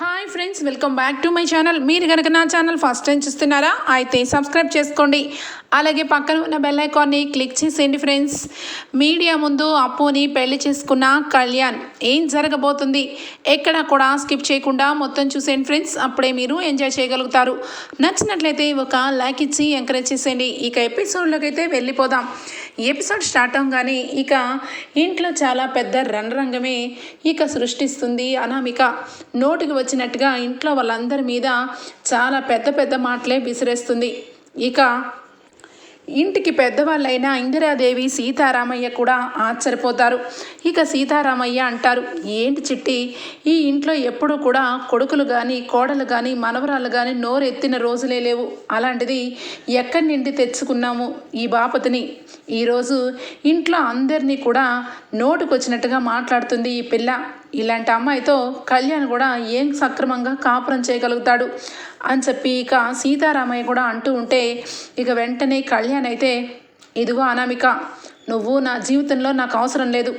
Hi friends welcome back to my channel మీరు కనుక నా ఛానల్ ఫస్ట్ టైం చూస్తున్నారా అయితే సబ్స్క్రైబ్ చేసుకోండి. అలాగే పక్కన ఉన్న బెల్ ఐకాన్ని క్లిక్ చేసేయండి ఫ్రెండ్స్ మీడియా ముందు అప్పుని పెళ్ళి చేసుకున్న కళ్యాణ్. ఏం జరగబోతుంది? ఎక్కడ కూడా స్కిప్ చేయకుండా మొత్తం చూసేయండి ఫ్రెండ్స్ అప్పుడే మీరు ఎంజాయ్ చేయగలుగుతారు. నచ్చినట్లయితే ఒక లైక్ ఇచ్చి ఎంకరేజ్ చేసేయండి. ఇక ఎపిసోడ్లోకి అయితే వెళ్ళిపోదాం. ఎపిసోడ్ స్టార్ట్ అవగానే ఇక ఇంట్లో చాలా పెద్ద రణరంగమే ఇక సృష్టిస్తుంది. అనామిక నోటికి వచ్చినట్టుగా ఇంట్లో వాళ్ళందరి మీద చాలా పెద్ద పెద్ద మాటలే విసిరేస్తుంది. ఇక ఇంటికి పెద్దవాళ్ళైన ఇందిరాదేవి సీతారామయ్య కూడా ఆశ్చర్యపోతారు. ఇక సీతారామయ్య అంటారు ఏంటి చిట్టి? ఈ ఇంట్లో ఎప్పుడూ కూడా కొడుకులు కానీ కోడలు కానీ మనవరాలు కానీ నోరెత్తిన రోజులే లేవు. అలాంటిది ఎక్కడి నుండి తెచ్చుకున్నాము ఈ బాపతిని? ఈరోజు ఇంట్లో అందరినీ కూడా నోటుకొచ్చినట్టుగా మాట్లాడుతుంది ఈ పిల్ల. ఇలాంటి అమ్మాయితో కళ్యాణ్ కూడా ఏం సక్రమంగా కాపురం చేయగలుగుతాడు అని చెప్పి ఇక సీతారామయ్య కూడా అంటూ ఉంటే ఇక వెంటనే కళ్యాణ్ అయితే ఇదిగో అనామిక నువ్వు నా జీవితంలో నాకు అవసరం లేదు.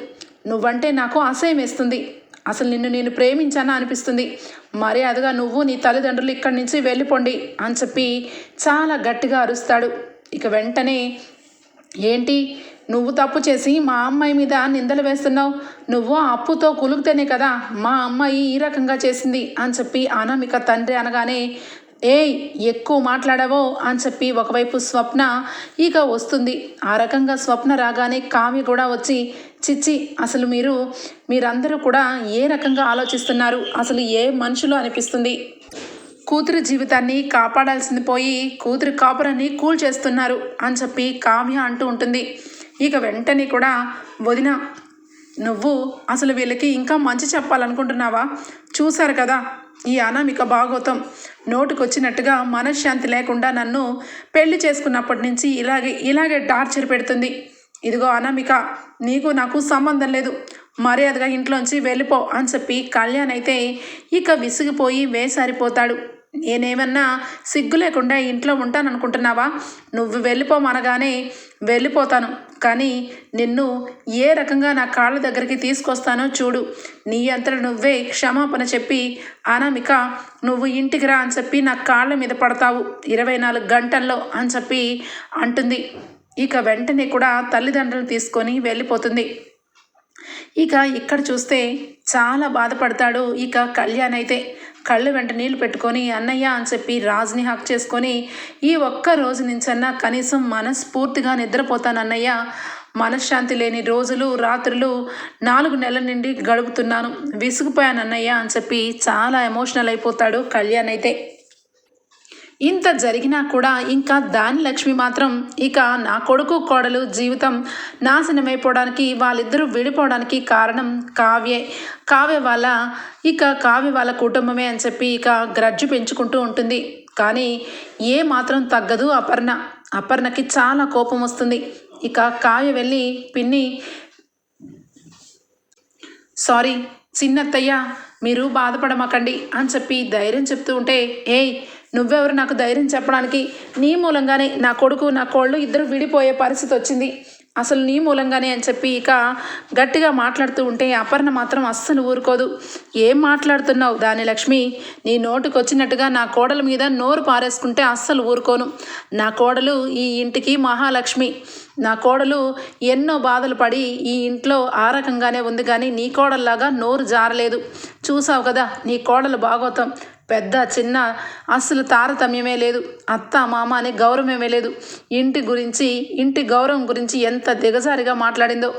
నువ్వంటే నాకు అసహ్యం వేస్తుంది. అసలు నిన్ను నేను ప్రేమించానా అనిపిస్తుంది. మర్యాదగా నువ్వు నీ తల్లిదండ్రులు ఇక్కడి నుంచి వెళ్ళిపోండి అని చెప్పి చాలా గట్టిగా అరుస్తాడు. ఇక వెంటనే ఏంటి? నువ్వు తప్పు చేసి మా అమ్మాయి మీద నిందలు వేస్తున్నావు. నువ్వు అప్పుతో కులుగుతేనే కదా మా అమ్మాయి ఈ రకంగా చేసింది అని చెప్పి అనామిక తండ్రి అనగానే ఏయ్ ఎక్కువ మాట్లాడావో అని చెప్పి ఒకవైపు స్వప్న ఇక వస్తుంది. ఆ రకంగా స్వప్న రాగానే కావ్య కూడా వచ్చి చిచ్చి అసలు మీరు మీరందరూ కూడా ఏ రకంగా ఆలోచిస్తున్నారు? అసలు ఏ మనుషులు అనిపిస్తుంది? కూతురి జీవితాన్ని కాపాడాల్సింది పోయి కూతురి కాపురాన్ని కూల్ చేస్తున్నారు అని చెప్పి కావ్య అంటూ ఉంటుంది. ఇక వెంటనే కూడా వదిన నువ్వు అసలు వీళ్ళకి ఇంకా మంచి చెప్పాలనుకుంటున్నావా? చూశారు కదా ఈ అనామిక భాగోతం. నోటుకొచ్చినట్టుగా మనశ్శాంతి లేకుండా నన్ను పెళ్ళి చేసుకున్నప్పటి నుంచి ఇలాగే ఇలాగే టార్చర్ పెడుతుంది. ఇదిగో అనామిక నీకు నాకు సంబంధం లేదు. మర్యాదగా ఇంట్లోంచి వెళ్ళిపో అని చెప్పి కళ్యాణ్ అయితే ఇక విసిగిపోయి వేసారిపోతాడు. నేనేమన్నా సిగ్గు లేకుండా ఇంట్లో ఉంటాననుకుంటున్నావా? నువ్వు వెళ్ళిపోమనగానే వెళ్ళిపోతాను. కానీ నిన్ను ఏ రకంగా నా కాళ్ళ దగ్గరికి తీసుకొస్తానో చూడు. నీ అంతట నువ్వే క్షమాపణ చెప్పి అనామిక నువ్వు ఇంటికి రా అని చెప్పి నా కాళ్ళ మీద పడతావు. ఇరవై నాలుగు గంటల్లో అని చెప్పి అంటుంది. ఇక వెంటనే కూడా తల్లిదండ్రులు తీసుకొని వెళ్ళిపోతుంది. ఇక ఇక్కడ చూస్తే చాలా బాధపడతాడు ఇక కళ్యాణ్ అయితే. కళ్ళు వెంట నీళ్ళు పెట్టుకొని అన్నయ్య అని చెప్పి రాజుని హక్ చేసుకొని ఈ ఒక్క రోజు నుంచన్నా కనీసం మనస్ఫూర్తిగా నిద్రపోతాను అన్నయ్య. మనశ్శాంతి లేని రోజులు రాత్రులు నాలుగు నెలల నుండి గడుపుతున్నాను. విసిగిపోయాను అన్నయ్య అని చెప్పి చాలా ఎమోషనల్ అయిపోతాడు కళ్యాణ్ అయితే. ఇంత జరిగినా కూడా ఇంకా దాని లక్ష్మి మాత్రం ఇక నా కొడుకు కోడలు జీవితం నాశనమైపోవడానికి వాళ్ళిద్దరూ విడిపోవడానికి కారణం కావ్యే. కావ్య వాళ్ళ ఇక కావ్య వాళ్ళ కుటుంబమే అని చెప్పి ఇక గ్రజ్జు పెంచుకుంటూ ఉంటుంది. కానీ ఏ మాత్రం తగ్గదు అపర్ణ. అపర్ణకి చాలా కోపం వస్తుంది. ఇక కావ్య వెళ్ళి పిన్ని సారీ చిన్నత్తయ్య మీరు బాధపడమాకండి అని చెప్పి ధైర్యం చెప్తూ ఉంటే ఏయ్ నువ్వెవరు నాకు ధైర్యం చెప్పడానికి? నీ మూలంగానే నా కొడుకు నా కోళ్ళు ఇద్దరు విడిపోయే పరిస్థితి వచ్చింది. అసలు నీ మూలంగానే అని చెప్పి ఇక గట్టిగా మాట్లాడుతూ ఉంటే అపర్ణ మాత్రం అస్సలు ఊరుకోదు. ఏం మాట్లాడుతున్నావు దాని లక్ష్మి? నీ నోటుకు వచ్చినట్టుగా నా కోడల మీద నోరు పారేసుకుంటే అస్సలు ఊరుకోను. నా కోడలు ఈ ఇంటికి మహాలక్ష్మి. నా కోడలు ఎన్నో బాధలు పడి ఈ ఇంట్లో ఆ రకంగానే ఉంది కానీ నీ కోడల్లాగా నోరు జారలేదు. చూసావు కదా నీ కోడలు బాగోతాం. పెద్ద చిన్న అస్సలు తారతమ్యమే లేదు. అత్త మామ అనే గౌరవమే లేదు. ఇంటి గురించి ఇంటి గౌరవం గురించి ఎంత దిగజారిగా మాట్లాడిందో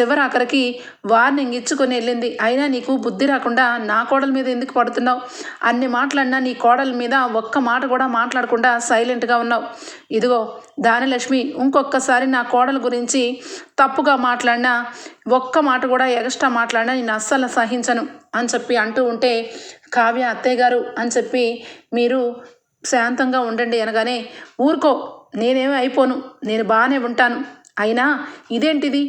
చివరి ఆఖరికి వార్నింగ్ ఇచ్చుకొని వెళ్ళింది. అయినా నీకు బుద్ధి రాకుండా నా కోడల మీద ఎందుకు పడుతున్నావు? అన్ని మాట్లాడినా నీ కోడల మీద ఒక్క మాట కూడా మాట్లాడకుండా సైలెంట్గా ఉన్నావు. ఇదిగో దానిలక్ష్మి ఇంకొకసారి నా కోడల గురించి తప్పుగా మాట్లాడినా ఒక్క మాట కూడా ఎగస్ట్రా మాట్లాడినా నేను అస్సలు సహించను అని చెప్పి అంటూ ఉంటే కావ్య అత్తయ్య గారు అని చెప్పి మీరు శాంతంగా ఉండండి అనగానే ఊరుకో నేనేమి అయిపోను నేను బాగానే ఉంటాను. అయినా ఇదేంటిది?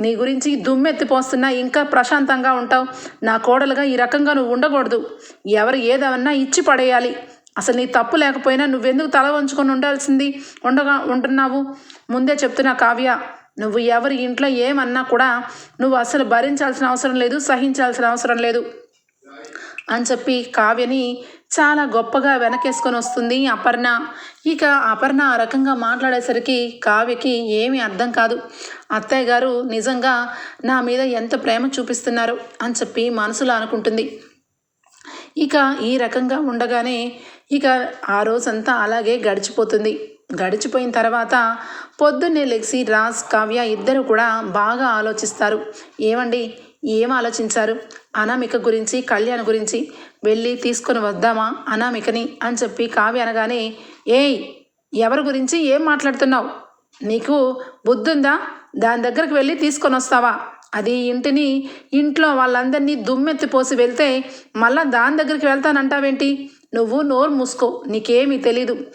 నీ గురించి దుమ్మెత్తిపోస్తున్నా ఇంకా ప్రశాంతంగా ఉంటావు. నా కోడలుగా ఈ రకంగా నువ్వు ఉండకూడదు. ఎవరు ఏదవన్నా ఇచ్చి పడేయాలి. అసలు నీ తప్పు లేకపోయినా నువ్వెందుకు తల వంచుకొని ఉండాల్సింది? ఉండగా ఉంటున్నావు. ముందే చెప్తున్నా కావ్య నువ్వు ఎవరి ఇంట్లో ఏమన్నా కూడా నువ్వు అసలు భరించాల్సిన అవసరం లేదు సహించాల్సిన అవసరం లేదు అని చెప్పి కావ్యని చాలా గొప్పగా వెనకేసుకొని వస్తుంది అపర్ణ. ఇక అపర్ణ ఆ రకంగా మాట్లాడేసరికి కావ్యకి ఏమీ అర్థం కాదు. అత్తయ్య గారు నిజంగా నా మీద ఎంత ప్రేమ చూపిస్తున్నారు అని చెప్పి మనసులో అనుకుంటుంది. ఇక ఈ రకంగా ఉండగానే ఇక ఆ రోజంతా అలాగే గడిచిపోతుంది. గడిచిపోయిన తర్వాత పొద్దున్నే లెగ్సి రాజ్ కావ్య ఇద్దరు కూడా బాగా ఆలోచిస్తారు. ఏమండి? ఏం ఆలోచించారు? అనామిక గురించి కళ్యాణ్ గురించి వెళ్ళి తీసుకొని వద్దామా అనామికని అని చెప్పి కావ్య అనగానే ఏయ్ ఎవరి గురించి ఏం మాట్లాడుతున్నావు? నీకు బుద్ధుందా? దాని దగ్గరకు వెళ్ళి తీసుకొని వస్తావా? అది ఇంటిని ఇంట్లో వాళ్ళందరినీ దుమ్మెత్తి పోసి వెళ్తే మళ్ళా దాని దగ్గరికి వెళ్తానంటావేంటి? నువ్వు నోరు మూసుకో నీకేమీ తెలీదు.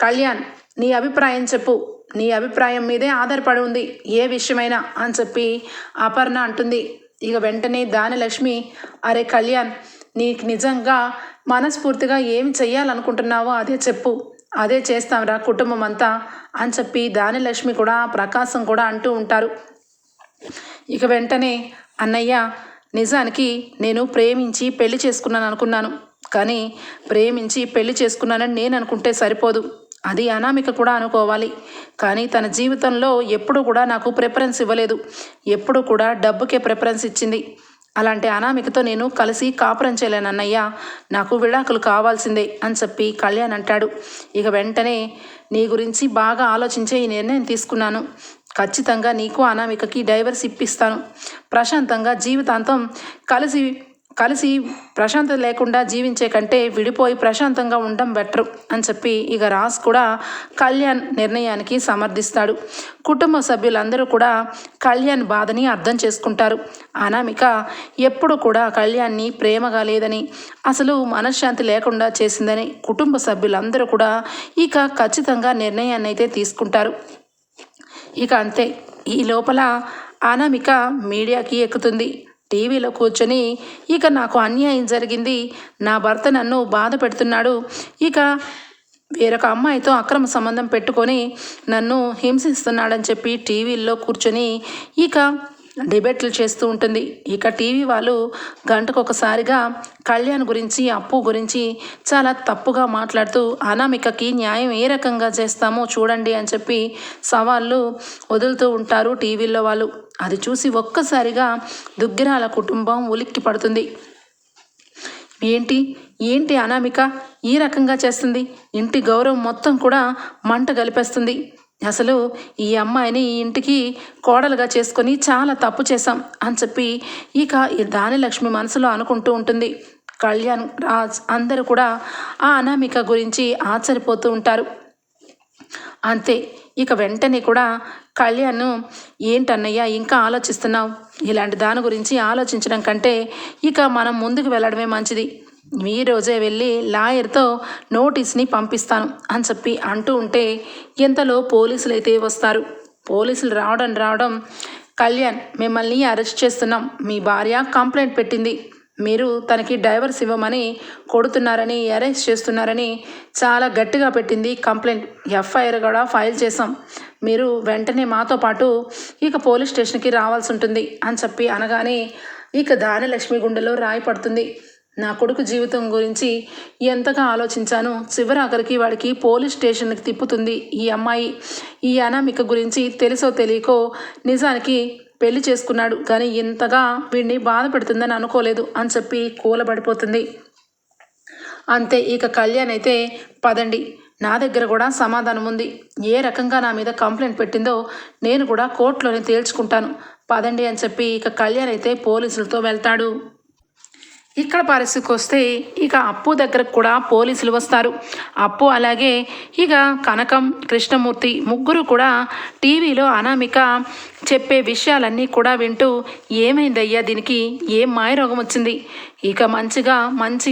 కళ్యాణ్ నీ అభిప్రాయం చెప్పు. నీ అభిప్రాయం మీదే ఆధారపడి ఉంది. ఏ విషయమైనా అని చెప్పి అపర్ణ అంటుంది. ఇక వెంటనే దానిలక్ష్మి అరే కళ్యాణ్ నీకు నిజంగా మనస్ఫూర్తిగా ఏం చెయ్యాలనుకుంటున్నావో అదే చెప్పు. అదే చేస్తాంరా కుటుంబం అంతా అని చెప్పి దానిలక్ష్మి కూడా ప్రకాశం కూడా అంటూ ఉంటారు. ఇక వెంటనే అన్నయ్య నిజానికి నేను ప్రేమించి పెళ్ళి చేసుకున్నాను అనుకున్నాను. కానీ ప్రేమించి పెళ్ళి చేసుకున్నానని నేను అనుకుంటే సరిపోదు. అది అనామిక కూడా అనుకోవాలి. కానీ తన జీవితంలో ఎప్పుడు కూడా నాకు ప్రిఫరెన్స్ ఇవ్వలేదు. ఎప్పుడు కూడా డబ్బుకే ప్రిఫరెన్స్ ఇచ్చింది. అలాంటి అనామికతో నేను కలిసి కాపురం చేయలేను నాకు విడాకులు కావాల్సిందే అని చెప్పి కళ్యాణ్ అంటాడు. ఇక వెంటనే నీ గురించి బాగా ఆలోచించే ఈ నిర్ణయం తీసుకున్నాను. ఖచ్చితంగా నీకు అనామికకి డైవర్స్ ఇప్పిస్తాను. ప్రశాంతంగా జీవితాంతం కలిసి కలిసి ప్రశాంతత లేకుండా జీవించే కంటే విడిపోయి ప్రశాంతంగా ఉండడం బెటర్ అని చెప్పి ఇక రాస్ కూడా కళ్యాణ్ నిర్ణయానికి సమర్థిస్తాడు. కుటుంబ సభ్యులందరూ కూడా కళ్యాణ్ బాధని అర్థం చేసుకుంటారు. అనామిక ఎప్పుడు కూడా కళ్యాణ్ని ప్రేమగా లేదని అసలు మనశ్శాంతి లేకుండా చేసిందని కుటుంబ సభ్యులందరూ కూడా ఇక ఖచ్చితంగా నిర్ణయాన్ని అయితే తీసుకుంటారు. ఇక అంతే ఈ లోపల అనామిక మీడియాకి ఎక్కుతుంది. టీవీలో కూర్చొని ఇక నాకు అన్యాయం జరిగింది. నా భర్త నన్ను బాధ పెడుతున్నాడు. ఇక వేరొక అమ్మాయితో అక్రమ సంబంధం పెట్టుకొని నన్ను హింసిస్తున్నాడని చెప్పి టీవీల్లో కూర్చొని ఇక డిబేట్లు చేస్తూ ఉంటుంది. ఇక టీవీ వాళ్ళు గంటకు ఒకసారిగా కళ్యాణ్ గురించి అప్పు గురించి చాలా తప్పుగా మాట్లాడుతూ అనామికకి న్యాయం ఏ రకంగా చేస్తామో చూడండి అని చెప్పి సవాళ్ళు వదులుతూ ఉంటారు టీవీల్లో వాళ్ళు. అది చూసి ఒక్కసారిగా దుగ్గిరాల కుటుంబం ఉలిక్కి పడుతుంది. ఏంటి? ఏంటి అనామిక? ఈ రకంగా చేస్తుంది? ఇంటి గౌరవం మొత్తం కూడా మంట గలిపేస్తుంది అసలు ఈ అమ్మాయిని ఈ ఇంటికి కోడలుగా చేసుకొని చాలా తప్పు చేశాం అని చెప్పి ఇక ఈ దానిలక్ష్మి మనసులో అనుకుంటూ ఉంటుంది. కళ్యాణ్ రాజ్ అందరూ కూడా ఆ అనామిక గురించి ఆశ్చర్యపోతూ ఉంటారు. అంతే ఇక వెంటనే కూడా కళ్యాణ్ ఏంటన్నయ్యా ఇంకా ఆలోచిస్తున్నావు? ఇలాంటి దాని గురించి ఆలోచించడం కంటే ఇక మనం ముందుకు వెళ్ళడమే మంచిది. ఈ రోజే వెళ్ళి లాయర్తో నోటీస్ని పంపిస్తాను అని చెప్పి అంటూ ఉంటే ఇంతలో పోలీసులు అయితే వస్తారు. పోలీసులు రావడం రావడం కళ్యాణ్ మిమ్మల్ని అరెస్ట్ చేస్తున్నాం. మీ భార్య కంప్లైంట్ పెట్టింది. మీరు తనకి డైవర్స్ ఇవ్వమని కొడుతున్నారని అరెస్ట్ చేస్తున్నారని చాలా గట్టిగా పెట్టింది కంప్లైంట్. ఎఫ్ఐఆర్ కూడా ఫైల్ చేసాం మీరు వెంటనే మాతో పాటు ఇక పోలీస్ స్టేషన్కి రావాల్సి ఉంటుంది అని చెప్పి అనగానే ఇక దానిలక్ష్మి గుండెలో రాయి పడుతుంది. నా కొడుకు జీవితం గురించి ఎంతగా ఆలోచించాను చివరి ఆఖరికి వాడికి పోలీస్ స్టేషన్కి తిప్పుతుంది ఈ అమ్మాయి. ఈ అనామిక గురించి తెలుసో తెలియకో నిజానికి పెళ్ళి చేసుకున్నాడు. కానీ ఇంతగా వీడిని బాధ పెడుతుందని అనుకోలేదు అని చెప్పి కూలబడిపోతుంది. అంతే ఇక కళ్యాణ్ అయితే పదండి. నా దగ్గర కూడా సమాధానం ఉంది. ఏ రకంగా నా మీద కంప్లైంట్ పెట్టిందో నేను కూడా కోర్టులోనే తేల్చుకుంటాను. పదండి అని చెప్పి ఇక కళ్యాణ్ అయితే పోలీసులతో వెళ్తాడు. ఇక్కడ పరిస్థితికి వస్తే ఇక అప్పు దగ్గరకు కూడా పోలీసులు వస్తారు. అప్పు అలాగే ఇక కనకం కృష్ణమూర్తి ముగ్గురు కూడా టీవీలో అనామిక చెప్పే విషయాలన్నీ కూడా వింటూ ఏమైందయ్యా దీనికి? ఏం మాయరోగం వచ్చింది? ఇక మంచిగా మంచి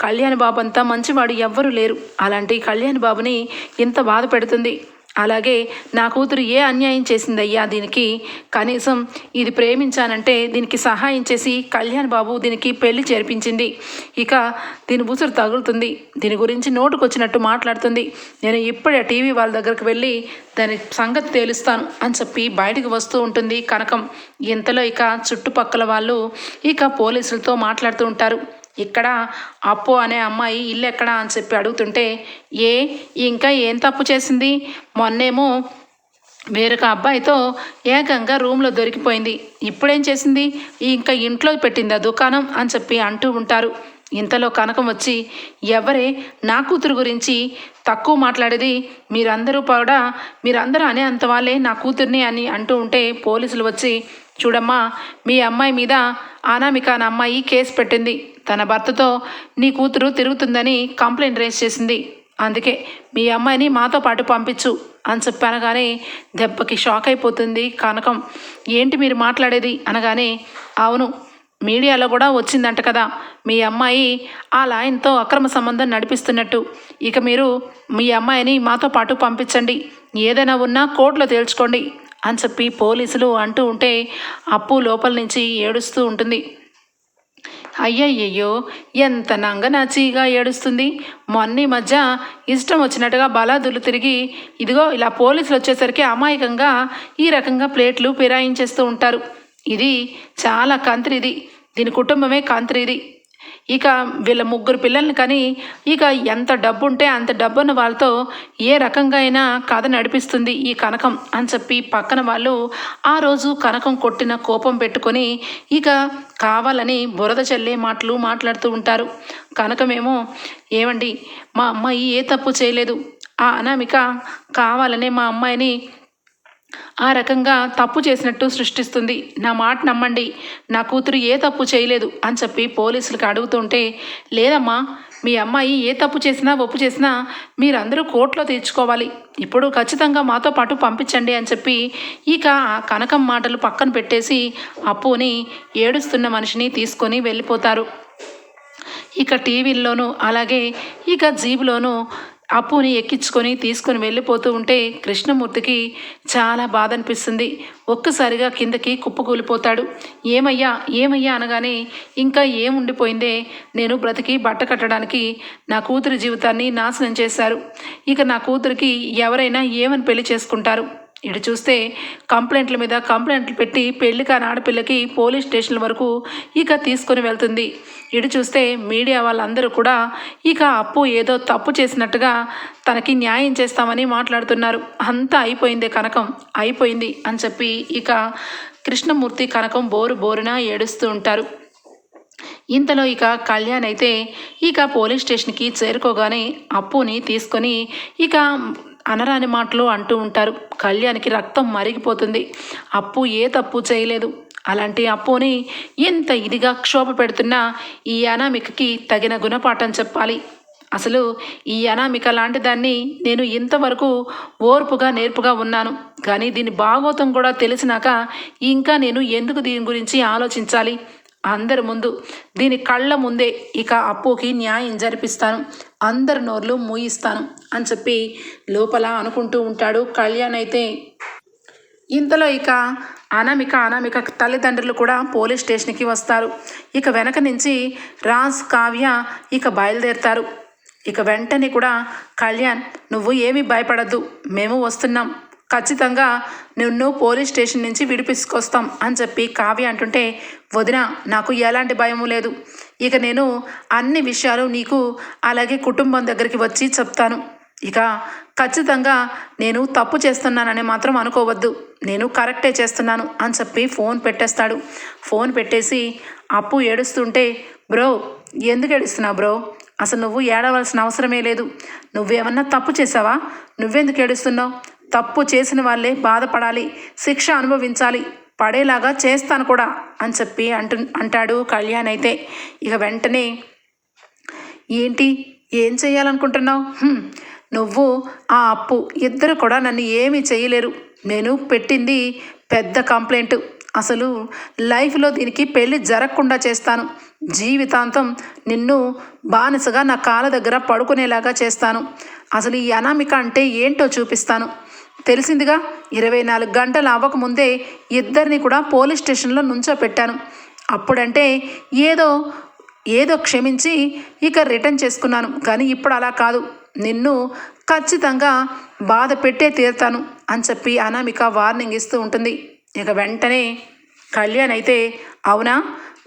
కళ్యాణ్ బాబు అంతా మంచివాడు ఎవ్వరూ లేరు. అలాంటి కళ్యాణ్ బాబుని ఇంత బాధ పెడుతుంది. అలాగే నా కూతురు ఏ అన్యాయం చేసిందయ్యా దీనికి? కనీసం ఇది ప్రేమించానంటే దీనికి సహాయం చేసి కళ్యాణ్ బాబు దీనికి పెళ్ళి చేర్పించింది. ఇక దీని ఉసురు తగులుతుంది. దీని గురించి నోటుకొచ్చినట్టు మాట్లాడుతుంది. నేను ఇప్పుడే టీవీ వాళ్ళ దగ్గరకు వెళ్ళి దాని సంగతి తేలుస్తాను అని చెప్పి బయటికి వస్తూ ఉంటుంది కనకం. ఇంతలో ఇక చుట్టుపక్కల వాళ్ళు ఇక పోలీసులతో మాట్లాడుతూ ఉంటారు. ఇక్కడ అప్పు అనే అమ్మాయి ఇల్లు ఎక్కడా అని చెప్పి అడుగుతుంటే ఏ ఇంకా ఏం తప్పు చేసింది? మొన్నేమో వేరొక అబ్బాయితో ఏకంగా రూమ్లో దొరికిపోయింది. ఇప్పుడేం చేసింది? ఇంకా ఇంట్లో పెట్టింది ఆ దుకాణం అని చెప్పి అంటూ ఉంటారు. ఇంతలో కనకం వచ్చి ఎవరే నా కూతురు గురించి తక్కువ మాట్లాడేది మీరందరూ కూడా మీరందరూ అనే అంత వాళ్ళే నా కూతుర్ని అని అంటూ ఉంటే పోలీసులు వచ్చి చూడమ్మా మీ అమ్మాయి మీద అనామిక అనే అమ్మాయి కేసు పెట్టింది. తన భర్తతో నీ కూతురు తిరుగుతుందని కంప్లైంట్ రేస్ చేసింది. అందుకే మీ అమ్మాయిని మాతో పాటు పంపించు అని చెప్పనగానే దెబ్బకి షాక్ అయిపోతుంది కనకం. ఏంటి మీరు మాట్లాడేది? అనగానే అవును మీడియాలో కూడా వచ్చిందంట కదా. మీ అమ్మాయి ఆ లాయన్తో అక్రమ సంబంధం నడిపిస్తున్నట్టు. ఇక మీరు మీ అమ్మాయిని మాతో పాటు పంపించండి. ఏదైనా ఉన్నా కోర్టులో తేల్చుకోండి అని చెప్పి పోలీసులు అంటూ ఉంటే అప్పు లోపల నుంచి ఏడుస్తూ ఉంటుంది. అయ్యయ్యో ఎంత నంగనాచిగా ఏడుస్తుంది. మొన్న ఈ మధ్య ఇష్టం వచ్చినట్టుగా బలాదులు తిరిగి ఇదిగో ఇలా పోలీసులు వచ్చేసరికి అమాయకంగా ఈ రకంగా ప్లేట్లు ఫిరాయించేస్తూ ఉంటారు. ఇది చాలా కంత్రిది. దీని కుటుంబమే కంత్రిది. ఇక వీళ్ళ ముగ్గురు పిల్లల్ని కానీ ఇక ఎంత డబ్బు ఉంటే అంత డబ్బున్న వాళ్ళతో ఏ రకంగా అయినా కథ నడిపిస్తుంది ఈ కనకం అని చెప్పి పక్కన వాళ్ళు ఆ రోజు కనకం కొట్టిన కోపం పెట్టుకొని ఇక కావాలని బురద చల్లే మాటలు మాట్లాడుతూ ఉంటారు. కనకమేమో ఏమండి మా అమ్మాయి ఏ తప్పు చేయలేదు. ఆ అనామిక కావాలనే మా అమ్మాయిని ఆ రకంగా తప్పు చేసినట్టు సృష్టిస్తుంది. నా మాట నమ్మండి. నా కూతురు ఏ తప్పు చేయలేదు అని చెప్పి పోలీసులకు అడుగుతుంటే లేదమ్మా మీ అమ్మాయి ఏ తప్పు చేసినా ఒప్పు చేసినా మీరందరూ కోర్టులో తీర్చుకోవాలి. ఇప్పుడు ఖచ్చితంగా మాతో పాటు పంపించండి అని చెప్పి ఇక ఆ కనకం మాటలు పక్కన పెట్టేసి అప్పుని ఏడుస్తున్న మనిషిని తీసుకొని వెళ్ళిపోతారు. ఇక టీవీల్లోనూ అలాగే ఇక జీబులోనూ అప్పుని ఎక్కించుకొని తీసుకొని వెళ్ళిపోతూ ఉంటే కృష్ణమూర్తికి చాలా బాధ అనిపిస్తుంది ఒక్కసారిగా కిందకి కుప్పకూలిపోతాడు. ఏమయ్యా ఏమయ్యా అనగానే ఇంకా ఏముండిపోయిందే? నేను బ్రతికి బట్ట కట్టడానికి నా కూతురి జీవితాన్ని నాశనం చేశారు. ఇక నా కూతురికి ఎవరైనా ఏమని పెళ్ళి చేసుకుంటారు? ఇటు చూస్తే కంప్లైంట్ల మీద కంప్లైంట్లు పెట్టి పెళ్ళి కాని ఆడపిల్లకి పోలీస్ స్టేషన్ వరకు ఇక తీసుకొని వెళ్తుంది. ఇటు చూస్తే మీడియా వాళ్ళందరూ కూడా ఇక అప్పు ఏదో తప్పు చేసినట్టుగా తనకి న్యాయం చేస్తామని మాట్లాడుతున్నారు. అంతా అయిపోయింది కనకం. అయిపోయింది అని చెప్పి ఇక కృష్ణమూర్తి కనకం బోరు బోరున ఏడుస్తూ ఉంటారు. ఇంతలో ఇక కళ్యాణ్ అయితే ఇక పోలీస్ స్టేషన్కి చేరుకోగానే అప్పుని తీసుకొని ఇక అనరాని మాటలు అంటూ ఉంటారు. కళ్యాణ్కి రక్తం మరిగిపోతుంది. అప్పు ఏ తప్పు చేయలేదు. అలాంటి అప్పుని ఎంత ఇదిగా క్షోభ పెడుతున్నా ఈ అనామికకి తగిన గుణపాఠం చెప్పాలి. అసలు ఈ అనామిక లాంటి దాన్ని నేను ఇంతవరకు ఓర్పుగా నేర్పుగా ఉన్నాను. కానీ దీని భాగోతం కూడా తెలిసినాక ఇంకా నేను ఎందుకు దీని గురించి ఆలోచించాలి? అందరి ముందు దీని కళ్ళ ముందే ఇక అప్పుకి న్యాయం జరిపిస్తాను. అందరి నోర్లు మూయిస్తాను అని చెప్పి లోపల అనుకుంటూ ఉంటాడు కళ్యాణ్ అయితే. ఇంతలో ఇక అనామిక అనామిక తల్లిదండ్రులు కూడా పోలీస్ స్టేషన్కి వస్తారు. ఇక వెనక నుంచి రాజ్ కావ్య ఇక బయలుదేరుతారు. ఇక వెంటనే కూడా కళ్యాణ్ నువ్వు ఏమీ భయపడద్దు. మేము వస్తున్నాం. ఖచ్చితంగా నిన్ను పోలీస్ స్టేషన్ నుంచి విడిపించుకొస్తాం అని చెప్పి కావ్య అంటుంటే వదిన నాకు ఎలాంటి భయము లేదు. ఇక నేను అన్ని విషయాలు నీకు అలాగే కుటుంబం దగ్గరికి వచ్చి చెప్తాను. ఇక ఖచ్చితంగా నేను తప్పు చేస్తున్నానని మాత్రం అనుకోవద్దు. నేను కరెక్టే చేస్తున్నాను అని చెప్పి ఫోన్ పెట్టేస్తాడు. ఫోన్ పెట్టేసి అప్పు ఏడుస్తుంటే బ్రో ఎందుకు ఏడుస్తున్నావు బ్రో? అసలు నువ్వు ఏడవలసిన అవసరమే లేదు. నువ్వేమన్నా తప్పు చేసావా? నువ్వెందుకు ఏడుస్తున్నావు? తప్పు చేసిన వాళ్ళే బాధపడాలి శిక్ష అనుభవించాలి పడేలాగా చేస్తాను కూడా అని చెప్పి అంటు అంటాడు కళ్యాణ్ అయితే. ఇక వెంటనే ఏంటి? ఏం చేయాలనుకుంటున్నావు నువ్వు ఆ అప్పు ఇద్దరు కూడా నన్ను ఏమీ చేయలేరు నేను పెట్టింది పెద్ద కంప్లైంట్. అసలు లైఫ్లో దీనికి పెళ్ళి జరగకుండా చేస్తాను. జీవితాంతం నిన్ను బానిసగా నా కాళ్ళ దగ్గర పడుకునేలాగా చేస్తాను. అసలు ఈ అనామిక అంటే ఏంటో చూపిస్తాను. తెలిసిందిగా ఇరవై నాలుగు గంటలు అవ్వకముందే ఇద్దరిని కూడా పోలీస్ స్టేషన్లో నుంచో పెట్టాను అప్పుడంటే ఏదో ఏదో క్షమించి ఇక రిటర్న్ చేసుకున్నాను. కానీ ఇప్పుడు అలా కాదు. నిన్ను ఖచ్చితంగా బాధ పెట్టే తీరుతాను అని చెప్పి అనామిక వార్నింగ్ ఇస్తూ ఉంటుంది. ఇక వెంటనే కళ్యాణ్ అయితే అవునా?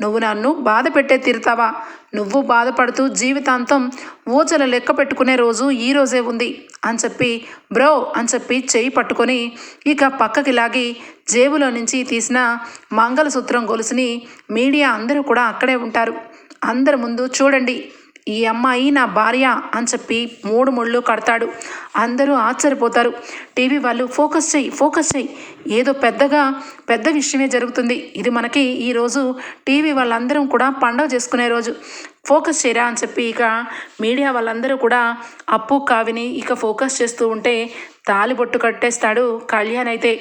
నువ్వు నన్ను బాధ పెట్టే తీరుతావా? నువ్వు బాధపడుతూ జీవితాంతం ఊచల లెక్క పెట్టుకునే రోజు ఈ రోజే ఉంది. అని చెప్పి బ్రో అని చెప్పి చెయ్యి పట్టుకొని ఇక పక్కకి లాగి జేబులో నుంచి తీసిన మంగళసూత్రం గొలుసుని మీడియా అందరూ కూడా అక్కడే ఉంటారు. అందరి ముందు చూడండి. ఈ అమ్మాయి నా భార్య అని చెప్పి మూడు ముళ్ళు కడతాడు. అందరూ ఆశ్చర్యపోతారు. టీవీ వాళ్ళు ఫోకస్ చెయ్యి ఫోకస్ చెయ్యి. ఏదో పెద్దగా పెద్ద విషయమే జరుగుతుంది. ఇది మనకి ఈరోజు టీవీ వాళ్ళందరం కూడా పండగ చేసుకునే రోజు. ఫోకస్ చేయరా అని చెప్పి ఇక మీడియా వాళ్ళందరూ కూడా అప్పు కావిని ఇక ఫోకస్ చేస్తూ ఉంటే తాలిబొట్టు కట్టేస్తాడు కళ్యాణ్ అయితే.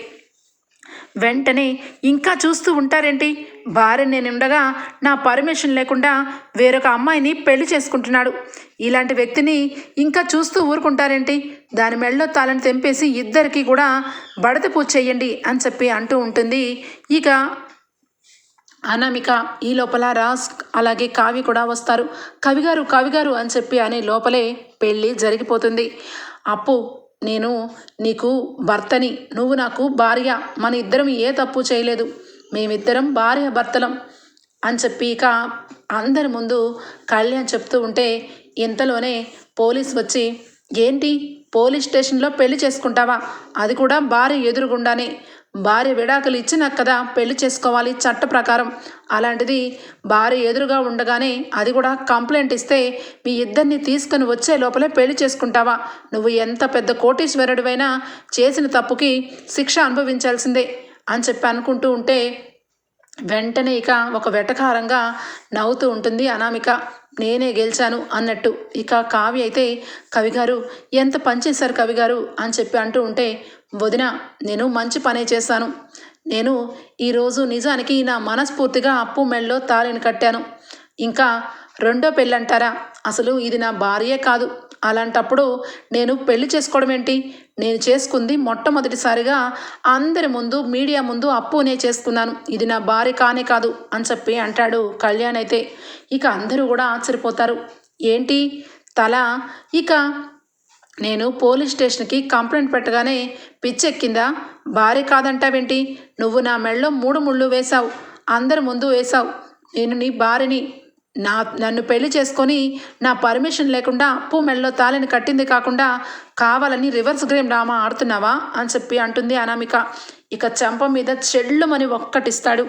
వెంటనే ఇంకా చూస్తూ ఉంటారేంటి? భార్య నేను ఉండగా నా పర్మిషన్ లేకుండా వేరొక అమ్మాయిని పెళ్ళి చేసుకుంటున్నాడు. ఇలాంటి వ్యక్తిని ఇంకా చూస్తూ ఊరుకుంటారేంటి? దాని మెళ్ళో తాళని తెంపేసి ఇద్దరికీ కూడా బడత పూజ చేయండి అని చెప్పి అంటూ ఉంటుంది. ఇక అనామిక ఈ లోపల రాస్ అలాగే కావి కూడా వస్తారు. కవిగారు కవిగారు అని చెప్పి అనే లోపలే పెళ్ళి జరిగిపోతుంది. అప్పు నేను నీకు భర్తని నువ్వు నాకు భార్య మన ఇద్దరం ఏ తప్పు చేయలేదు. మేమిద్దరం భార్య భర్తలం అని చెప్పి ఇక అందరి ముందు కళ్యాణ్ చెప్తూ ఉంటే ఇంతలోనే పోలీస్ వచ్చి ఏంటి? పోలీస్ స్టేషన్లో పెళ్ళి చేసుకుంటావా? అది కూడా భార్య ఎదురుగుండానే భార్య విడాకులు ఇచ్చినాక కదా పెళ్ళి చేసుకోవాలి చట్ట ప్రకారం. అలాంటిది భార్య ఎదురుగా ఉండగానే అది కూడా కంప్లైంట్ ఇస్తే మీ ఇద్దరిని తీసుకుని వచ్చే లోపలే పెళ్ళి చేసుకుంటావా? నువ్వు ఎంత పెద్ద కోటీశ్వరుడివైనా చేసిన తప్పుకి శిక్ష అనుభవించాల్సిందే అని చెప్పి అనుకుంటూ ఉంటే వెంటనే ఇక ఒక వెటకారంగా నవ్వుతూ ఉంటుంది అనామిక. నేనే గెలిచాను అన్నట్టు. ఇక కావ్య అయితే కవిగారు ఎంత పనిచేశారు కవిగారు? అని చెప్పి అంటూ ఉంటే వదిన నేను మంచి పనే చేశాను. నేను ఈరోజు నిజానికి నా మనస్ఫూర్తిగా అప్పు మెళ్ళలో తాళిని కట్టాను. ఇంకా రెండో పెళ్ళంటారా? అసలు ఇది నా భార్యే కాదు. అలాంటప్పుడు నేను పెళ్ళి చేసుకోవడం ఏంటి? నేను చేసుకుంది మొట్టమొదటిసారిగా అందరి ముందు మీడియా ముందు అప్పునే చేసుకున్నాను. ఇది నా భార్య కానే కాదు అని చెప్పి అంటాడు కళ్యాణ్ అయితే. ఇక అందరూ కూడా ఆశ్చర్యపోతారు. ఏంటి? తల? ఇక నేను పోలీస్ స్టేషన్కి కంప్లైంట్ పెట్టగానే పిచ్చెక్కిందా? భార్య కాదంటావేంటి? నువ్వు నా మెళ్ళలో మూడు ముళ్ళు వేశావు. అందరి ముందు వేశావు. నేను నీ భార్యని. నా నన్ను పెళ్ళి చేసుకొని నా పర్మిషన్ లేకుండా అప్పు మెళ్ళలో తాళిని కట్టింది కాకుండా కావాలని రివర్స్ గేమ్ డ్రామా ఆడుతున్నావా? అని చెప్పి అంటుంది అనామిక. ఇక చెంప మీద చెల్లుమని ఒక్కటిస్తాడు.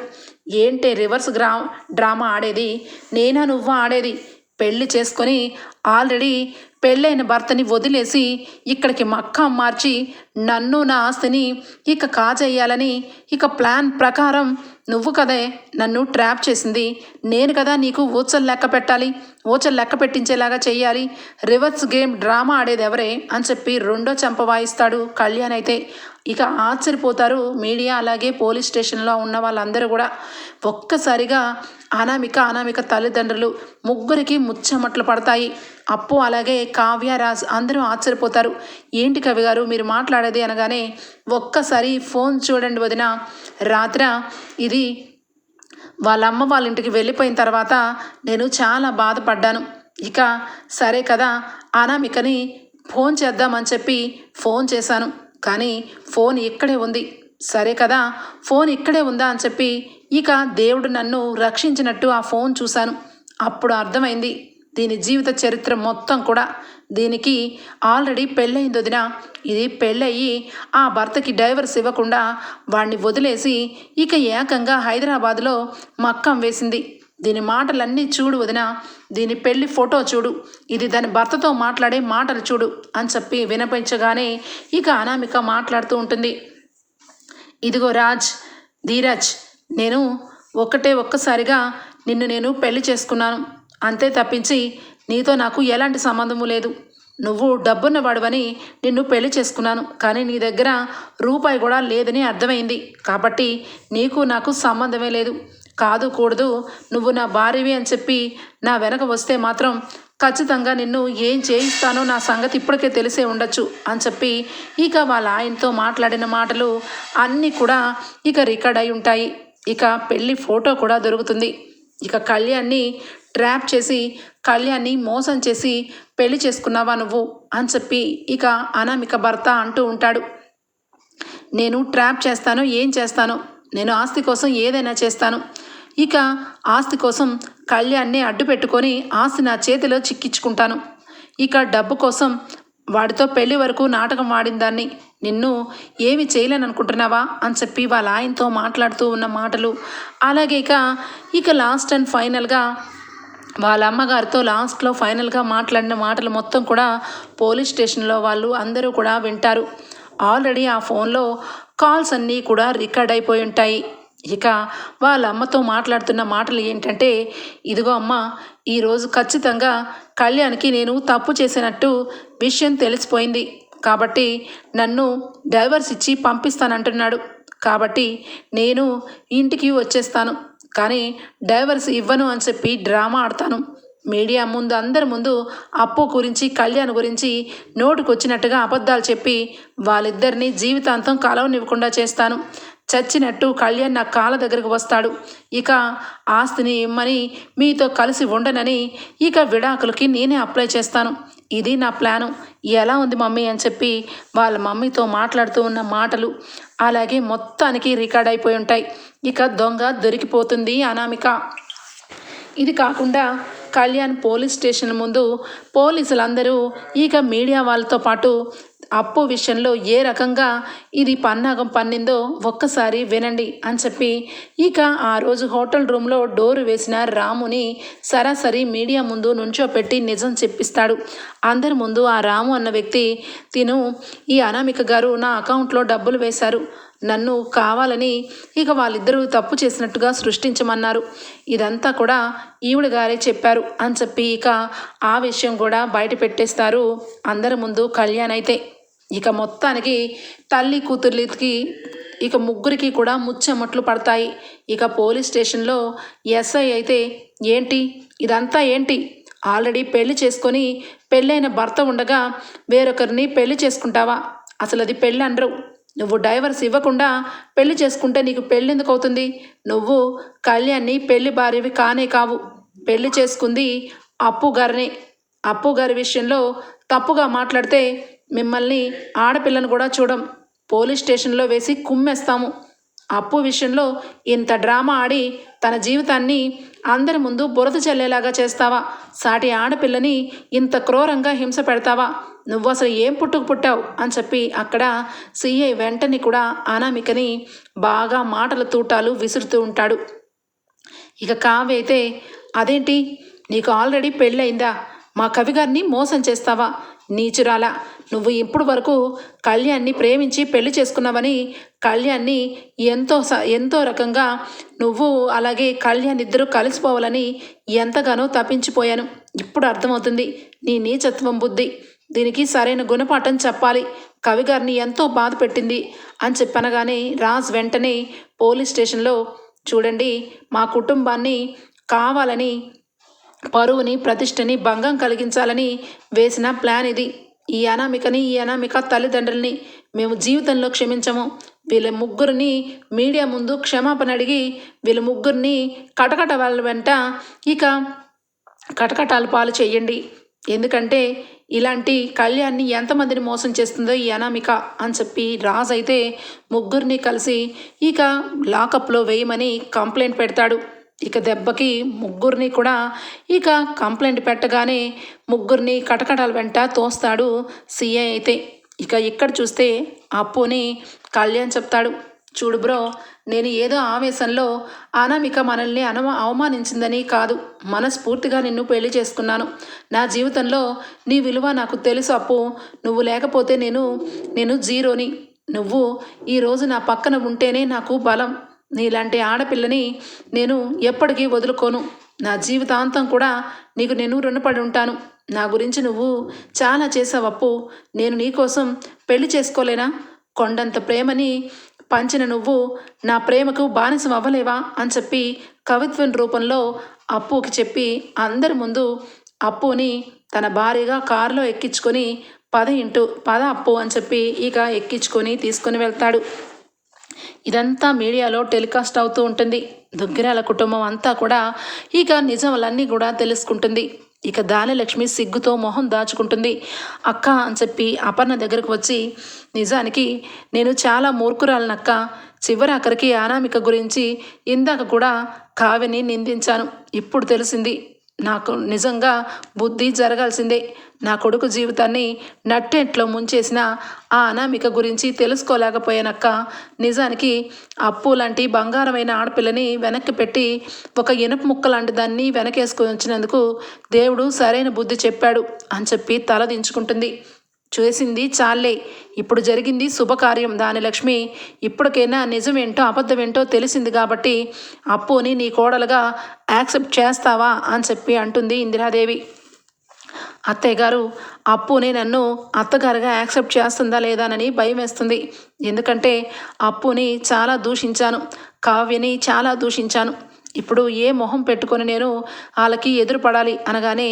ఏంటి రివర్స్ గ్రా డ్రామా ఆడేది? నేనా నువ్వు ఆడేది? పెళ్ళి చేసుకొని ఆల్రెడీ పెళ్ళైన భర్తని వదిలేసి ఇక్కడికి మక్క మార్చి నన్ను నా ఆస్తిని ఇక కాజేయాలని ఇక ప్లాన్ ప్రకారం నువ్వు కదే నన్ను ట్రాప్ చేసింది. నేను కదా నీకు ఊచలు లెక్క పెట్టాలి ఊచలు లెక్క పెట్టించేలాగా చేయాలి రివర్స్ గేమ్ డ్రామా ఆడేది ఎవరే అని చెప్పి రెండో చెంప వాయిస్తాడు కళ్యాణ్ అయితే. ఇక ఆశ్చర్యపోతారు మీడియా అలాగే పోలీస్ స్టేషన్లో ఉన్న వాళ్ళందరూ కూడా ఒక్కసారిగా అనామిక అనామిక తల్లిదండ్రులు ముగ్గురికి ముచ్చమట్లు పడతాయి. అప్పు అలాగే కావ్య రాజ్ అందరూ ఆశ్చర్యపోతారు. ఏంటి కవి గారు మీరు మాట్లాడేది అనగానే ఒక్కసారి ఫోన్ చూడండి వదిన. రాత్ర ఇది వాళ్ళ అమ్మ వాళ్ళ ఇంటికి వెళ్ళిపోయిన తర్వాత నేను చాలా బాధపడ్డాను. ఇక సరే కదా అనామికని ఫోన్ చేద్దామని చెప్పి ఫోన్ చేశాను. కానీ ఫోన్ ఇక్కడే ఉంది. సరే కదా ఫోన్ ఇక్కడే ఉందా అని చెప్పి ఇక దేవుడు నన్ను రక్షించినట్టు ఆ ఫోన్ చూశాను. అప్పుడు అర్థమైంది దీని జీవిత చరిత్ర మొత్తం కూడా. దీనికి ఆల్రెడీ పెళ్ళయింది వదిన ఇది పెళ్ళయి ఆ భర్తకి డైవర్స్ ఇవ్వకుండా వాడిని వదిలేసి ఇక ఏకంగా హైదరాబాద్లో మక్కం వేసింది. దీని మాటలన్నీ చూడు వదిన దీని పెళ్ళి ఫోటో చూడు ఇది దాని భర్తతో మాట్లాడే మాటలు చూడు అని చెప్పి వినిపించగానే ఇక అనామిక మాట్లాడుతూ ఉంటుంది. ఇదిగో రాజ్ ధీరాజ్ నేను ఒక్కటే ఒక్కసారిగా నిన్ను నేను పెళ్ళి చేసుకున్నాను. అంతే తప్పించి నీతో నాకు ఎలాంటి సంబంధము లేదు. నువ్వు డబ్బున్న వాడువని నిన్ను పెళ్ళి చేసుకున్నాను. కానీ నీ దగ్గర రూపాయి కూడా లేదని అర్థమైంది. కాబట్టి నీకు నాకు సంబంధమే లేదు. కాదు కూడదు. నువ్వు నా భార్యవి అని చెప్పి నా వెనక వస్తే మాత్రం ఖచ్చితంగా నిన్ను ఏం చేయిస్తానో నా సంగతి ఇప్పటికే తెలిసే ఉండొచ్చు అని చెప్పి ఇక వాళ్ళ ఆయనతో మాట్లాడిన మాటలు అన్నీ కూడా ఇక రికార్డ్ అయి ఉంటాయి. ఇక పెళ్ళి ఫోటో కూడా దొరుకుతుంది. ఇక కళ్యాణ్ని ట్రాప్ చేసి కళ్యాణ్ని మోసం చేసి పెళ్ళి చేసుకున్నావా నువ్వు అని చెప్పి ఇక అనామిక భర్త అంటూ ఉంటాడు. నేను ట్రాప్ చేస్తాను ఏం చేస్తాను? నేను ఆస్తి కోసం ఏదైనా చేస్తాను. ఇక ఆస్తి కోసం కళ్యాణ్ని అడ్డు పెట్టుకొని ఆస్తి నా చేతిలో చిక్కించుకుంటాను. ఇక డబ్బు కోసం వాడితో పెళ్ళి వరకు నాటకం ఆడిన దాన్ని నిన్ను ఏమి చేయలేను అనుకుంటున్నావా అని చెప్పి వాళ్ళ ఆయనతో మాట్లాడుతూ ఉన్న మాటలు. అలాగే ఇక ఇక లాస్ట్ అండ్ ఫైనల్గా వాళ్ళ అమ్మగారితో లాస్ట్లో ఫైనల్గా మాట్లాడిన మాటలు మొత్తం కూడా పోలీస్ స్టేషన్లో వాళ్ళు అందరూ కూడా వింటారు. ఆల్రెడీ ఆ ఫోన్లో కాల్స్ అన్నీ కూడా రికార్డ్ అయిపోయి ఉంటాయి. ఇక వాళ్ళ అమ్మతో మాట్లాడుతున్న మాటలు ఏంటంటే ఇదిగో అమ్మ ఈరోజు ఖచ్చితంగా కళ్యాణ్కి నేను తప్పు చేసినట్టు విషయం తెలిసిపోయింది. కాబట్టి నన్ను డైవర్స్ ఇచ్చి పంపిస్తానంటున్నాడు. కాబట్టి నేను ఇంటికి వచ్చేస్తాను. కానీ డైవర్స్ ఇవ్వను అని చెప్పి డ్రామా ఆడతాను. మీడియా ముందు అందరి ముందు అప్పు గురించి కళ్యాణ్ గురించి నోటుకొచ్చినట్టుగా అబద్ధాలు చెప్పి వాళ్ళిద్దరిని జీవితాంతం కలవనివ్వకుండా చేస్తాను. చచ్చినట్టు కళ్యాణ్ నా కాళ్ళ దగ్గరకు వస్తాడు. ఇక ఆస్తిని ఇమ్మని మీతో కలిసి ఉండనని ఇక విడాకులకి నేనే అప్లై చేస్తాను. ఇది నా ప్లాను. ఎలా ఉంది మమ్మీ అని చెప్పి వాళ్ళ మమ్మీతో మాట్లాడుతూ ఉన్న మాటలు అలాగే మొత్తానికి రికార్డ్ అయిపోయి ఉంటాయి. ఇక దొంగ దొరికిపోతుంది అనామిక. ఇది కాకుండా కళ్యాణ్ పోలీస్ స్టేషన్ ముందు పోలీసులందరూ ఇక మీడియా వాళ్ళతో పాటు అప్పు విషయంలో ఏ రకంగా ఇది పన్నాగం పన్నిందో ఒక్కసారి వినండి అని చెప్పి ఇక ఆ రోజు హోటల్ రూమ్లో డోరు వేసిన రాముని సరాసరి మీడియా ముందు నుంచోపెట్టి నిజం చెప్పిస్తాడు. అందరి ముందు ఆ రాము అన్న వ్యక్తి తిను ఈ అనామిక గారు నా అకౌంట్లో డబ్బులు వేశారు. నన్ను కావాలని ఇక వాళ్ళిద్దరూ తప్పు చేసినట్టుగా సృష్టించమన్నారు. ఇదంతా కూడా ఈవిడ గారే చెప్పారు అని చెప్పి ఇక ఆ విషయం కూడా బయట పెట్టేస్తారు అందరి ముందు కళ్యాణ్ అయితే. ఇక మొత్తానికి తల్లి కూతుర్లకి ఇక ముగ్గురికి కూడా ముచ్చెమట్లు పడతాయి. ఇక పోలీస్ స్టేషన్లో ఎస్ఐ అయితే ఏంటి? ఇదంతా ఏంటి? ఆల్రెడీ పెళ్ళి చేసుకొని పెళ్ళైన భర్త ఉండగా వేరొకరిని పెళ్ళి చేసుకుంటావా? అసలు అది పెళ్ళి అనరు. నువ్వు డైవర్స్ ఇవ్వకుండా పెళ్ళి చేసుకుంటే నీకు పెళ్ళి ఎందుకు అవుతుంది? నువ్వు కళ్యాణ్ని పెళ్ళి భార్యవి కానే కావు. పెళ్ళి చేసుకుంది అప్పు గారిని. అప్పు గారి విషయంలో తప్పుగా మాట్లాడితే మిమ్మల్ని ఆడపిల్లను కూడా చూడం. పోలీస్ స్టేషన్లో వేసి కుమ్మేస్తాము. అప్పు విషయంలో ఇంత డ్రామా ఆడి తన జీవితాన్ని అందరి ముందు బురద చల్లేలాగా చేస్తావా? సాటి ఆడపిల్లని ఇంత క్రూరంగా హింస పెడతావా? నువ్వు అసలు ఏం పుట్టుకు పుట్టావు? అని చెప్పి అక్కడ సీఐ వెంటనే కూడా అనామికని బాగా మాటల తూటాలు విసురుతూ ఉంటాడు. ఇక కావ్య అయితే అదేంటి? నీకు ఆల్రెడీ పెళ్ళయిందా? మా కవిగారిని మోసం చేస్తావా? నీచురాలా నువ్వు ఇప్పుడు వరకు కళ్యాణ్ని ప్రేమించి పెళ్ళి చేసుకున్నావని కళ్యాణ్ని ఎంతో స ఎంతో రకంగా నువ్వు అలాగే కళ్యాణ్ ఇద్దరు కలిసిపోవాలని ఎంతగానో తప్పించిపోయాను. ఇప్పుడు అర్థమవుతుంది నీ నీచత్వం బుద్ధి. దీనికి సరైన గుణపాఠం చెప్పాలి. కవిగారిని ఎంతో బాధ పెట్టింది అని చెప్పనగానే రాజ్ వెంటనే పోలీస్ స్టేషన్లో చూడండి మా కుటుంబాన్ని కావాలని పరువుని ప్రతిష్టని భంగం కలిగించాలని వేసిన ప్లాన్ ఇది. ఈ అనామికని ఈ అనామిక తల్లిదండ్రుల్ని మేము జీవితంలో క్షమించము. వీళ్ళ ముగ్గురిని మీడియా ముందు క్షమాపణ అడిగి వీళ్ళ ముగ్గురిని కటకట వాళ్ళ వెంట ఇక కటకటాలు పాలు చేయండి. ఎందుకంటే ఇలాంటి కళ్యాణ్ని ఎంతమందిని మోసం చేస్తుందో ఈ అనామిక అని చెప్పి రాజ్ అయితే ముగ్గురిని కలిసి ఇక లాకప్లో వేయమని కంప్లైంట్ పెడతాడు. ఇక దెబ్బకి ముగ్గురిని కూడా ఇక కంప్లైంట్ పెట్టగానే ముగ్గురిని కటకటాల వెంట తోస్తాడు సీఏ అయితే. ఇక ఇక్కడ చూస్తే అప్పుని కళ్యాణ్ చెప్తాడు. చూడు బ్రో నేను ఏదో ఆవేశంలో అనామిక మనల్ని అనవ అవమానించిందని కాదు. మనస్ఫూర్తిగా నిన్ను పెళ్ళి చేసుకున్నాను. నా జీవితంలో నీ విలువ నాకు తెలుసు అప్పు. నువ్వు లేకపోతే నేను నేను జీరోని. నువ్వు ఈరోజు నా పక్కన ఉంటేనే నాకు బలం. నీలాంటి ఆడపిల్లని నేను ఎప్పటికీ వదులుకోను. నా జీవితాంతం కూడా నీకు నేను రుణపడి ఉంటాను. నా గురించి నువ్వు చాలా చేసావప్పు నేను నీకోసం పెళ్ళి చేసుకోలేనా? కొండంత ప్రేమని పంచిన నువ్వు నా ప్రేమకు బానిసం అవ్వలేవా? అని చెప్పి కవిత్వం రూపంలో అప్పుకి చెప్పి అందరి ముందు అప్పుని తన భార్యగా కారులో ఎక్కించుకొని పద ఇంటూ పద అప్పు అని చెప్పి ఇక ఎక్కించుకొని తీసుకొని వెళ్తాడు. ఇదంతా మీడియాలో టెలికాస్ట్ అవుతూ ఉంటుంది. దుగ్గిరాల కుటుంబం అంతా కూడా ఇక నిజములన్నీ కూడా తెలుసుకుంటుంది. ఇక దానిలక్ష్మి సిగ్గుతో మొహం దాచుకుంటుంది. అక్క అని చెప్పి అపర్ణ దగ్గరకు వచ్చి నిజానికి నేను చాలా మూర్ఖురాలనక్క. చివరి అక్కడికి అనామిక గురించి ఇందాక కూడా కావ్యని నిందించాను. ఇప్పుడు తెలిసింది నాకు నిజంగా బుద్ధి జరగాల్సిందే. నా కొడుకు జీవితాన్ని నట్టెంట్లో ముంచేసిన ఆ అనామిక గురించి తెలుసుకోలేకపోయానక్క. నిజానికి అప్పు లాంటి బంగారమైన ఆడపిల్లని వెనక్కి పెట్టి ఒక ఇనప ముక్క లాంటి దాన్ని వెనకేసుకొని వచ్చినందుకు దేవుడు సరైన బుద్ధి చెప్పాడు అని చెప్పి తల దించుకుంటుంది. చేసింది చాలే. ఇప్పుడు జరిగింది శుభకార్యం. దాని లక్ష్మి ఇప్పటికైనా నిజమేంటో అబద్ధమేంటో తెలిసింది కాబట్టి అప్పుని నీ కోడలుగా యాక్సెప్ట్ చేస్తావా అని చెప్పి అంటుంది ఇందిరాదేవి. అత్తయ్య గారు అప్పుని నన్ను అత్తగారుగా యాక్సెప్ట్ చేస్తుందా లేదానని భయం వేస్తుంది. ఎందుకంటే అప్పుని చాలా దూషించాను. కావ్యని చాలా దూషించాను. ఇప్పుడు ఏ మొహం పెట్టుకొని నేను వాళ్ళకి ఎదురుపడాలి అనగానే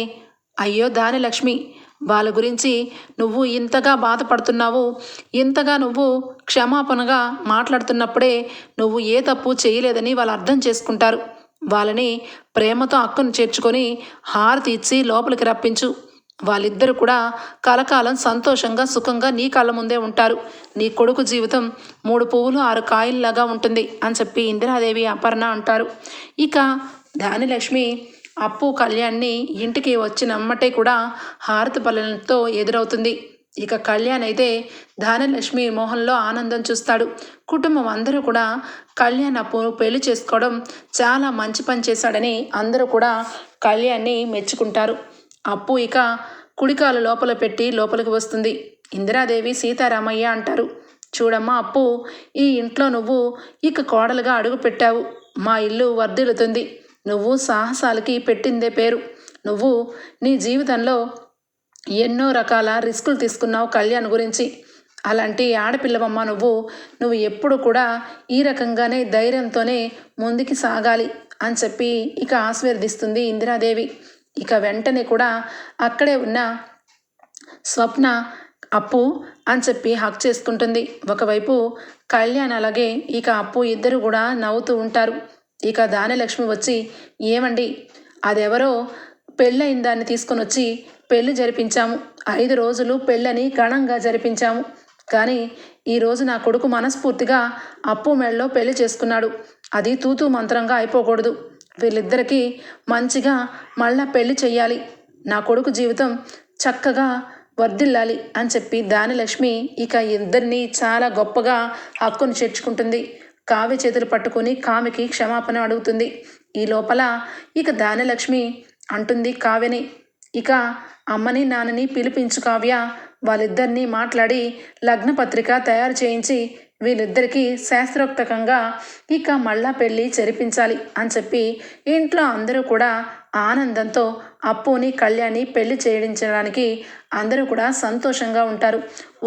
అయ్యో దాని లక్ష్మి వాళ్ళ గురించి నువ్వు ఇంతగా బాధపడుతున్నావు ఇంతగా నువ్వు క్షమాపణగా మాట్లాడుతున్నప్పుడే నువ్వు ఏ తప్పు చేయలేదని వాళ్ళు అర్థం చేసుకుంటారు. వాళ్ళని ప్రేమతో అక్కను చేర్చుకొని హారతి ఇచ్చి లోపలికి రప్పించు. వాళ్ళిద్దరు కూడా కలకాలం సంతోషంగా సుఖంగా నీ కళ్ళ ముందే ఉంటారు. నీ కొడుకు జీవితం మూడు పువ్వులు ఆరు కాయల్లాగా ఉంటుంది అని చెప్పి ఇందిరాదేవి అపర్ణ అంటారు. ఇక ధానిలక్ష్మి అప్పు కళ్యాణ్ని ఇంటికి వచ్చినమ్మటే కూడా హారతి పల్లెలతో ఎదురవుతుంది. ఇక కళ్యాణ్ అయితే ధానలక్ష్మి మోహన్లో ఆనందం చూస్తాడు. కుటుంబం అందరూ కూడా కళ్యాణ్ అప్పు పెళ్ళి చేసుకోవడం చాలా మంచి పని చేశాడని అందరూ కూడా కళ్యాణ్ని మెచ్చుకుంటారు. అప్పు ఇక కుడికాలు లోపల పెట్టి లోపలికి వస్తుంది. ఇందిరాదేవి సీతారామయ్య అంటారు. చూడమ్మా అప్పు ఈ ఇంట్లో నువ్వు ఇక కోడలుగా అడుగు పెట్టావు. మా ఇల్లు వర్ధిల్లుతుంది. నువ్వు సాహసాలకి పెట్టిందే పేరు. నువ్వు నీ జీవితంలో ఎన్నో రకాల రిస్కులు తీసుకున్నావు కళ్యాణ్ గురించి. అలాంటి ఆడపిల్లవమ్మ నువ్వు నువ్వు ఎప్పుడు కూడా ఈ రకంగానే ధైర్యంతోనే ముందుకి సాగాలి అని చెప్పి ఇక ఆశీర్వదిస్తుంది ఇందిరాదేవి. ఇక వెంటనే కూడా అక్కడే ఉన్న స్వప్న అప్పు అని చెప్పి హక్ చేసుకుంటుంది. ఒకవైపు కళ్యాణ్ అలాగే ఇక అప్పు ఇద్దరు కూడా నవ్వుతూ ఉంటారు. ఇక దానలక్ష్మి వచ్చి ఏమండి? అదెవరో? పెళ్ళైన దాన్ని తీసుకొని వచ్చి పెళ్ళి జరిపించాము. ఐదు రోజులు పెళ్ళని ఘనంగా జరిపించాము. కానీ ఈరోజు నా కొడుకు మనస్ఫూర్తిగా అప్పు మెళ్ళలో పెళ్ళి చేసుకున్నాడు. అది తూతూ మంత్రంగా అయిపోకూడదు. వీళ్ళిద్దరికీ మంచిగా మళ్ళా పెళ్ళి చెయ్యాలి. నా కొడుకు జీవితం చక్కగా వర్ధిల్లాలి అని చెప్పి దానిలక్ష్మి ఇక ఇద్దరిని చాలా గొప్పగా హక్కును చేర్చుకుంటుంది. కావ్య చేతులు పట్టుకొని కామెకి క్షమాపణ అడుగుతుంది. ఈ లోపల ఇక దానలక్ష్మి అంటుంది కావ్యని. ఇక అమ్మని నాన్నని పిలిపించు కావ్య. వాళ్ళిద్దరినీ మాట్లాడి లగ్నపత్రిక తయారు చేయించి వీళ్ళిద్దరికీ శాస్త్రోక్తకంగా ఇక మళ్ళా పెళ్ళి జరిపించాలి అని చెప్పి ఇంట్లో అందరూ కూడా ఆనందంతో అప్పుని కళ్యాణి పెళ్ళి చేయించడానికి అందరూ కూడా సంతోషంగా ఉంటారు.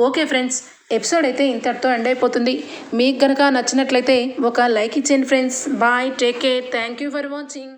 ఓకే ఫ్రెండ్స్ ఎపిసోడ్ అయితే ఇంతటితో ఎండ్ అయిపోతుంది. మీకు కనుక నచ్చినట్లయితే ఒక లైక్ ఇచ్చేయండి friends. Bye take care. Thank you for watching.